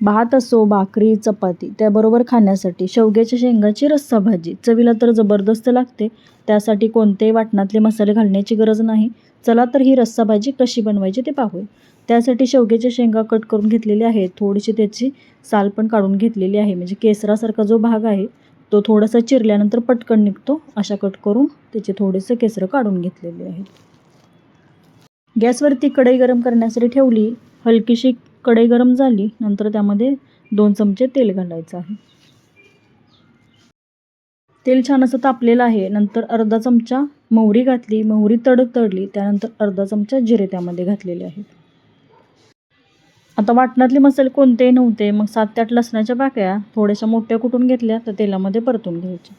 भात असो भाकरी चपाती त्याबरोबर खाण्यासाठी शेवग्याच्या शेंगाची रस्सा भाजी. चवीला तर जबरदस्त लागते. त्यासाठी कोणतेही वाटणातले मसाले घालण्याची गरज नाही. चला तर ही रस्सा भाजी कशी बनवायची ते पाहूया. त्यासाठी शेवग्याच्या शेंगा कट करून घेतलेली आहे थोडीशी त्याची साल पण काढून घेतलेली आहे. म्हणजे केसरासारखा जो भाग आहे तो थोडासा चिरल्यानंतर पटकन निघतो. अशा कट करून त्याचे थोडेसे केसरं काढून घेतलेले आहे गॅसवरती कढई गरम करण्यासाठी ठेवली. हलकीशी कढई गरम झाली नंतर त्यामध्ये दोन चमचे तेल घालायचं आहे. तेल छान असं तापलेलं आहे. नंतर अर्धा चमचा मोहरी घातली मोहरी तडक तडली त्यानंतर अर्धा चमचा जिरे त्यामध्ये घातलेले आहेत. आता वाटणातले मसाले कोणतेही नव्हते मग सात ते आठ लसणाच्या बाकया थोड्याशा मोठ्या कुटून घेतल्या तर तेलामध्ये परतून घ्यायच्या.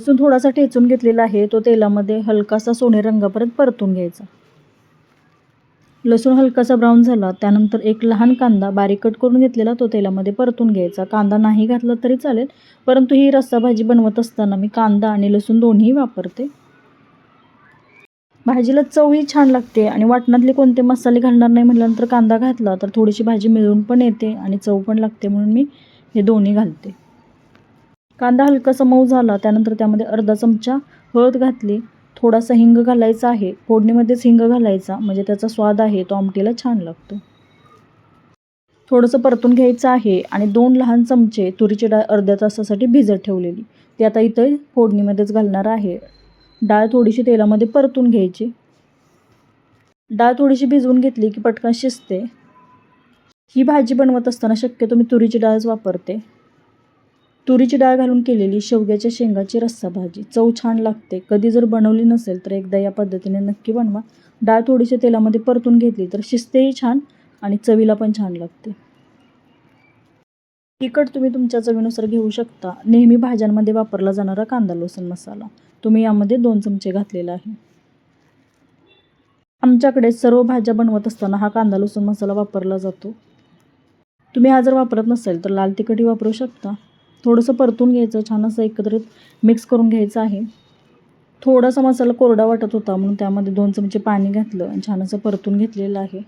लसूण थोडासा ठेचून घेतलेला आहे तो तेलामध्ये हलकासा सोने रंगापर्यंत परतून घ्यायचा. लसूण हलकासा ब्राऊन झाला त्यानंतर एक लहान कांदा बारीक कट करून घेतलेला तो तेलामध्ये परतून घ्यायचा. कांदा नाही घातला तरी चालेल परंतु ही रस्सा भाजी बनवत असताना मी कांदा आणि लसूण दोन्ही वापरते. भाजीला चवही छान लागते आणि वाटणातले कोणते मसाले घालणार नाही म्हटल्यानंतर कांदा घातला तर थोडीशी भाजी मिळून पण येते आणि चव पण लागते म्हणून मी हे दोन्ही घालते. कांदा हलकासा मऊ झाला त्यानंतर त्यामध्ये अर्धा चमचा हळद घातली. थोडासा हिंग घालायचा आहे. फोडणीमध्येच हिंग घालायचा. म्हणजे त्याचा स्वाद आहे तो आमटीला छान लागतो. थोडंसं परतून घ्यायचं आहे आणि दोन लहान चमचे तुरीची डाळ अर्ध्या तासासाठी भिजत ठेवलेली. ती आता इथं फोडणीमध्येच घालणार आहे. डाळ थोडीशी तेलामध्ये परतून घ्यायची. डाळ थोडीशी भिजवून घेतली की पटकन शिजते. ही भाजी बनवत असताना शक्यतो मी तुरीची डाळच वापरते. तुरीची डाळ घालून केलेली शेवग्याच्या शेंगाची रस्सा भाजी. चव छान लागते. कधी जर बनवली नसेल तर एकदा या पद्धतीने नक्की बनवा. डाळ थोडीशी तेलामध्ये परतून घेतली तर शिजतेही छान आणि चवीला पण छान लागते. तिखट तुम्ही तुमच्या चवीनुसार घेऊ शकता. नेहमी भाज्यांमध्ये वापरला जाणारा कांदा लसूण मसाला. तुम्ही यामध्ये दोन चमचे घातलेला आहे. आमच्याकडे सर्व भाज्या बनवत असताना हा कांदा लसूण मसाला वापरला जातो. तुम्ही हा जर वापरत नसेल तर लाल तिखटही वापरू शकता. थोडंसं परतून घ्यायचं छान असं एकत्रित मिक्स करून घ्यायचं आहे. थोडासा मसाला कोरडा वाटत होता म्हणून त्यामध्ये दोन चमचे पाणी घातलं आणि छान असं परतून घेतलेलं आहे.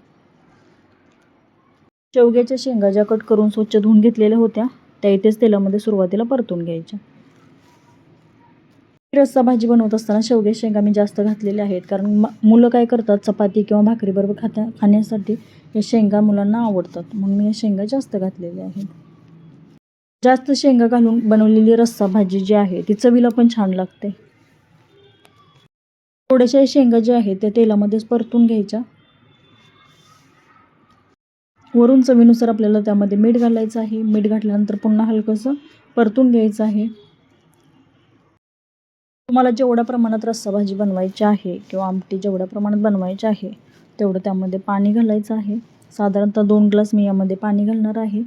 शेवग्याच्या शेंगा ज्या कट करून स्वच्छ धुवून घेतलेल्या होत्या त्या इथेच तेलामध्ये सुरुवातीला परतून घ्यायच्या. रस्सा भाजी बनवत असताना शेवग्या शेंगा मी जास्त घातलेल्या आहेत कारण मुलं काय करतात चपाती किंवा भाकरीबरोबर खाता खाण्यासाठी या शेंगा मुलांना आवडतात म्हणून मी या शेंगा जास्त घातलेल्या आहेत. जास्त शेंगा घालून बनवलेली रस्सा भाजी जी आहे ती चवीला पण छान लागते. थोड्याशा शेंगा ज्या आहेत त्या तेलामध्येच परतून घ्यायच्या. वरून चवीनुसार आपल्याला त्यामध्ये मीठ घालायचं आहे. मीठ घातल्यानंतर पुन्हा हलकंसं परतून घ्यायचं आहे. तुम्हाला जेवढ्या प्रमाणात रस्सा भाजी बनवायची आहे किंवा आमटी जेवढ्या प्रमाणात बनवायची आहे तेवढं त्यामध्ये पाणी घालायचं आहे. साधारणतः दोन ग्लास मी यामध्ये पाणी घालणार आहे.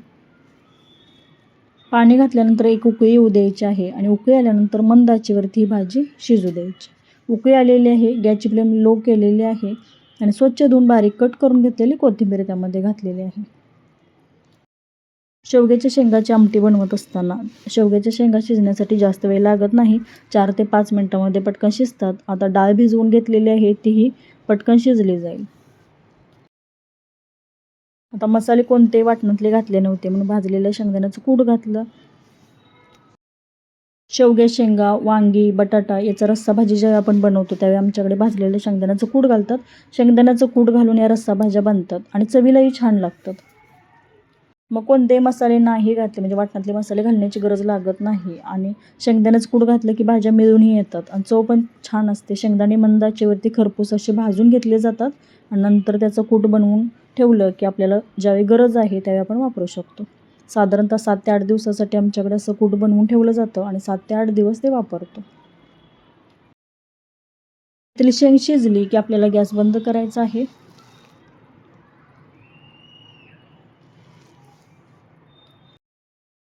पाणी घातल्यानंतर एक उकळी येऊ द्यायची आहे आणि उकळी आल्यानंतर मंद आचेवरती ही भाजी शिजू द्यायची. उकळी आलेली आहे गॅसची फ्लेम लो केलेली आहे आणि स्वच्छ धुवून बारीक कट करून घेतलेली कोथिंबीर त्यामध्ये घातलेली आहे. शेवग्याच्या शेंगाची आमटी बनवत असताना शेवग्याच्या शेंगा शिजण्यासाठी जास्त वेळ लागत नाही. चार ते पाच मिनटामध्ये पटकन शिजतात. आता डाळ भिजवून घेतलेली आहे तीही पटकन शिजली जाईल. आता मसाले कोणते वाटणातले घातले नव्हते म्हणून भाजलेलं शेंगदाण्याचं कूट घातलं. शेवग्या शेंगा वांगी बटाटा याचा रस्सा भाजी जेव्हा आपण बनवतो त्यावेळी आमच्याकडे भाजलेलं शेंगदाण्याचं कूट घालतात. शेंगदाण्याचं कूट घालून या रस्सा भाज्या बनतात आणि चवीलाही छान लागतात. मग कोणते मसाले नाही घातले म्हणजे वाटणातले मसाले घालण्याची गरज लागत नाही आणि शेंगदाण्याचं कूट घातलं की भाज्या मिळूनही येतात आणि चव पण छान असते. शेंगदाणे मंदाचेवरती खरपूस असे भाजून घेतले जातात. आणि नंतर त्याचं कूट बनवून ठेवलं की आपल्याला ज्यावेळी गरज आहे त्यावेळी आपण वापरू शकतो. साधारणतः सात ते आठ दिवसासाठी आमच्याकडे असं कूट बनवून ठेवलं जातं आणि सात ते आठ दिवस ते वापरतो. त्यातली शेंग शिजली की आपल्याला गॅस बंद करायचा आहे.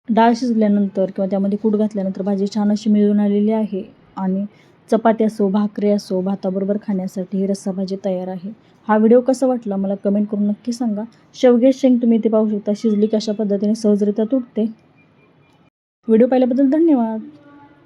डाळ शिजल्यानंतर किंवा त्यामध्ये कूट घातल्यानंतर भाजी छान अशी मिळून आलेली आहे आणि चपाती असो भाकरी असो भाताबरोबर खाण्यासाठी ही रस्साभाजी तयार आहे. हा व्हिडिओ कसा वाटला मला कमेंट करून नक्की सांगा. शेवगे शेंग तुम्ही इथे पाहू शकता. शिजली कशा पद्धतीने सहजरित्या तुटते. व्हिडिओ पाहिल्याबद्दल धन्यवाद.